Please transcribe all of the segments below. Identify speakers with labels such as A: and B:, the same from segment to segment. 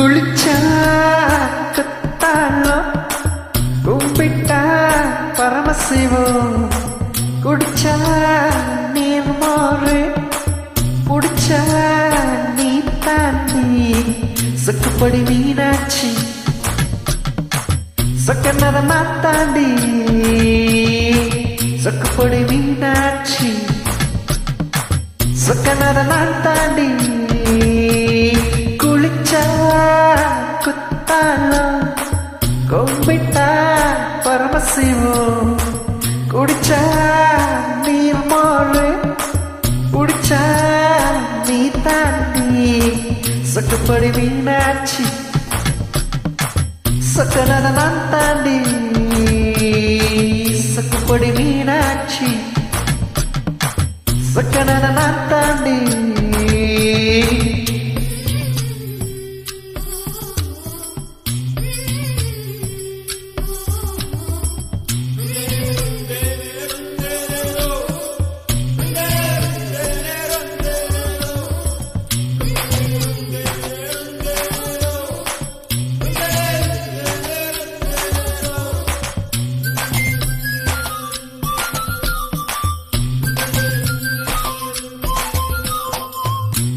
A: കുളിച്ചാ കുമ്പിട്ട കുമ്പിട്ടാ പരമശിവോ കുടിച്ചാ നീർമോറ് കുടിച്ചാ നീ? താണ്ടി സക്കുപ്പടി മീനാക്ഷി. സക്കന്നത മാത്താണ്ടി. സക്കുപ്പടി മീനാക്ഷി. സക്കന്നത മാത്താണ്ടി. குளிச்சா குத்தாலம் கொம்பிட்டா பரமசிவம். குடிச்சா நீர் மோரு குடிச்சா நீ தாண்டி சக்குப்படி மீனாட்சி. சக்கனத நான் தாண்டி. சக்குப்படி மீனாட்சி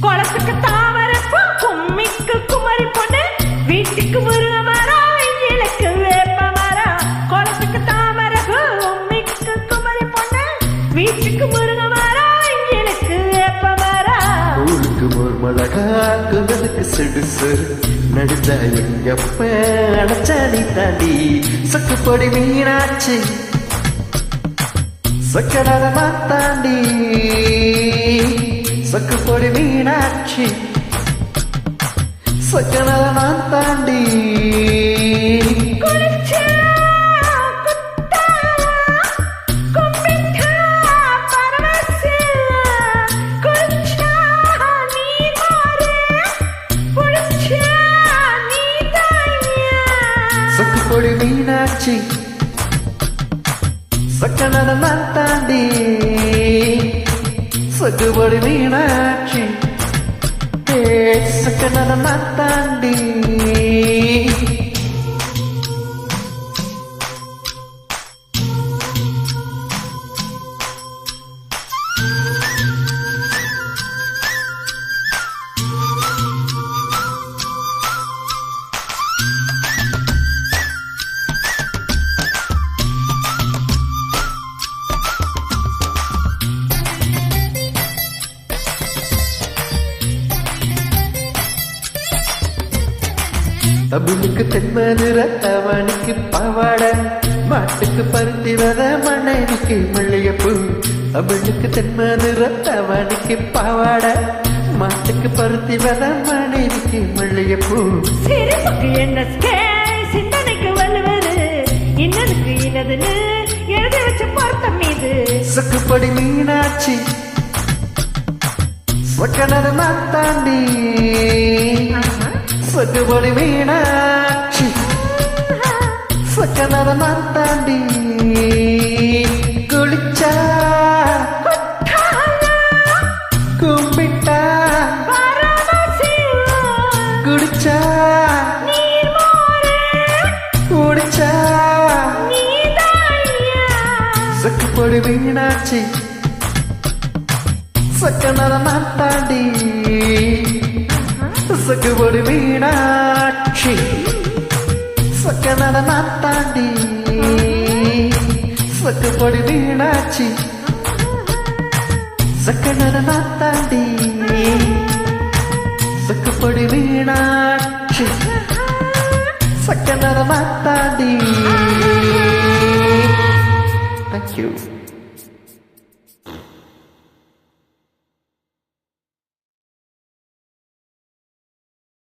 B: குளத்துக்கு தாமரப்பூ கும்மிக்கு குமரி பொண்ணு வீட்டுக்கு முருக மரம் இலக்கு வேப்ப மரம் குளத்துக்கு தாமரப்பூ கும்மிக்கு குமரி பொண்ணு வீட்டுக்கு முருக மரம் இலக்கு வேப்ப மரம்
A: ஊருக்கு ஒரு மிளகா சிடுசு நடிச்சா எங்கப்ப அடைச்சா தாண்டி சக்குப்படி மீனாச்சு சக்கனத மாத்தாண்டி சக்குப்பொடி மீனாட்சி சக்கனத நான் தாண்டி சக்குப்பொடி மீனாட்சி. சக்கனத நான் தாண்டி. சக்குப்பொடி மீனாட்சி. ஏ சக்கனத நான் தாண்டி தமிழுக்கு தென்மதுர அவனுக்கு பாவாட மாட்டுக்கு பருத்தி வத மனைவிக்கு மல்லிகைப்பூ. தமிழுக்கு தென்மதுர அவனுக்கு பாவாட மாட்டுக்கு பருத்தி வத மனைவிக்கு மல்லிகைப்பூ.
B: சிரிப்புக்கு என்ன சிந்தனைக்கு வலுவது இன்னதுக்கு இனதுன்னு எழுதி வச்ச பொருத்தம் மீது
A: சக்குப்படி மீனாட்சி சக்கனத நான் தாண்டி சக்குப்படி மீனாட்சி சக்கனத நான் தாண்டி குளிச்சா. கும்பிட்டா. குடிச்சா. குடிச்சா. சக்குப்பொடி மீனாட்சி சக்கனத நான் மீனாட்சி. சக்கனத நடனா தாண்டி சக்குப்பொடி மீனாட்சி. சக்கனத நடனா தாண்டி சக்குப்பொடி மீனாட்சி. சக்கனத நடனா தாண்டி Thank you.